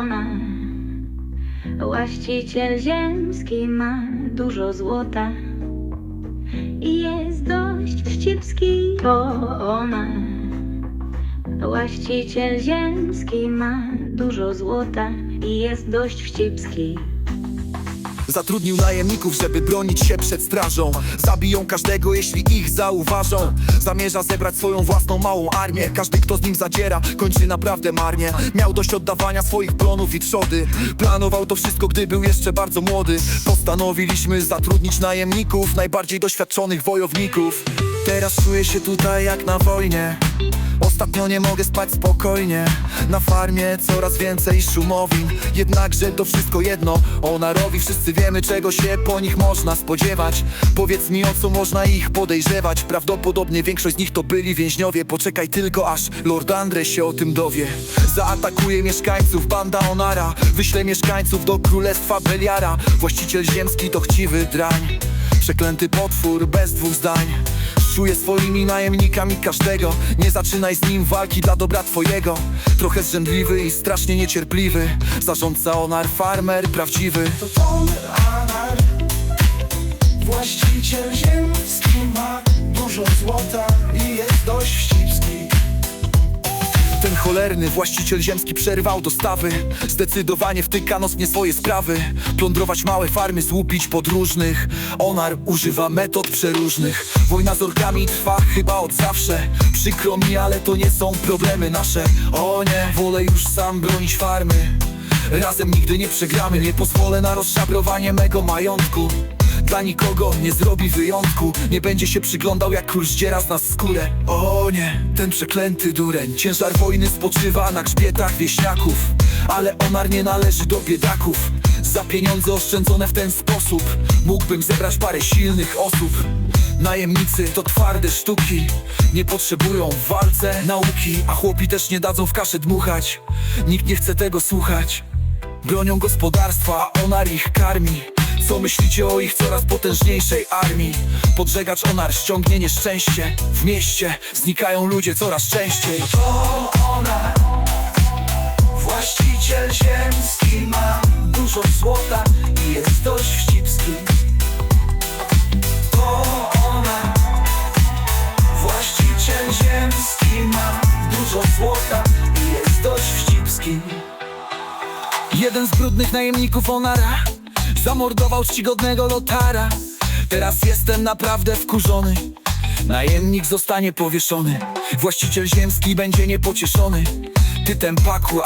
ona. Właściciel ziemski ma dużo złota i jest dość wścibski, to ona. Właściciel ziemski ma dużo złota i jest dość wścibski. Zatrudnił najemników, żeby bronić się przed strażą. Zabiją każdego, jeśli ich zauważą. Zamierza zebrać swoją własną małą armię. Każdy, kto z nim zadziera, kończy naprawdę marnie. Miał dość oddawania swoich plonów i trzody. Planował to wszystko, gdy był jeszcze bardzo młody. Postanowiliśmy zatrudnić najemników Najbardziej doświadczonych wojowników. Teraz czuję się tutaj jak na wojnie Ostatnio nie mogę spać spokojnie. Na farmie coraz więcej szumowin. Jednakże to wszystko jedno. Ona robi, wszyscy wiemy czego się po nich można spodziewać. Powiedz mi o co można ich podejrzewać? Prawdopodobnie większość z nich to byli więźniowie. Poczekaj tylko aż Lord Andre się o tym dowie. Zaatakuje mieszkańców banda Onara. Wyśle mieszkańców do królestwa Beliara. Właściciel ziemski to chciwy drań. Przeklęty potwór bez dwóch zdań Czuję swoimi najemnikami każdego. Nie zaczynaj z nim walki dla dobra twojego. Trochę zrzędliwy i strasznie niecierpliwy. Zarządca Onar Farmer prawdziwy. To Tomer Anar Właściciel ziemski ma dużo złota i jest dość Ten cholerny właściciel ziemski przerwał dostawy. Zdecydowanie wtyka nos nie swoje sprawy. Plądrować małe farmy, złupić podróżnych. Onar używa metod przeróżnych. Wojna z orkami trwa chyba od zawsze. Przykro mi, ale to nie są problemy nasze. O nie, wolę już sam bronić farmy. Razem nigdy nie przegramy. Nie pozwolę na rozszabrowanie mego majątku dla nikogo nie zrobi wyjątku. Nie będzie się przyglądał jak król zdziera z nas skórę. O nie, ten przeklęty dureń. Ciężar wojny spoczywa na grzbietach wieśniaków. Ale onar nie należy do biedaków. Za pieniądze oszczędzone w ten sposób Mógłbym zebrać parę silnych osób. Najemnicy to twarde sztuki. Nie potrzebują w walce nauki A chłopi też nie dadzą w kaszę dmuchać. Nikt nie chce tego słuchać. Bronią gospodarstwa, a Onar ich karmi Co myślicie o ich coraz potężniejszej armii? Podżegacz Onar ściągnie nieszczęście W mieście. Znikają ludzie coraz częściej. To ona Właściciel ziemski ma dużo złota i jest dość wścibski. To ona Właściciel ziemski ma dużo złota i jest dość wścibski. Jeden z brudnych najemników Onara Zamordował czcigodnego Lotara. Teraz jestem naprawdę wkurzony. Najemnik zostanie powieszony. Właściciel ziemski będzie niepocieszony. Ty tempaku,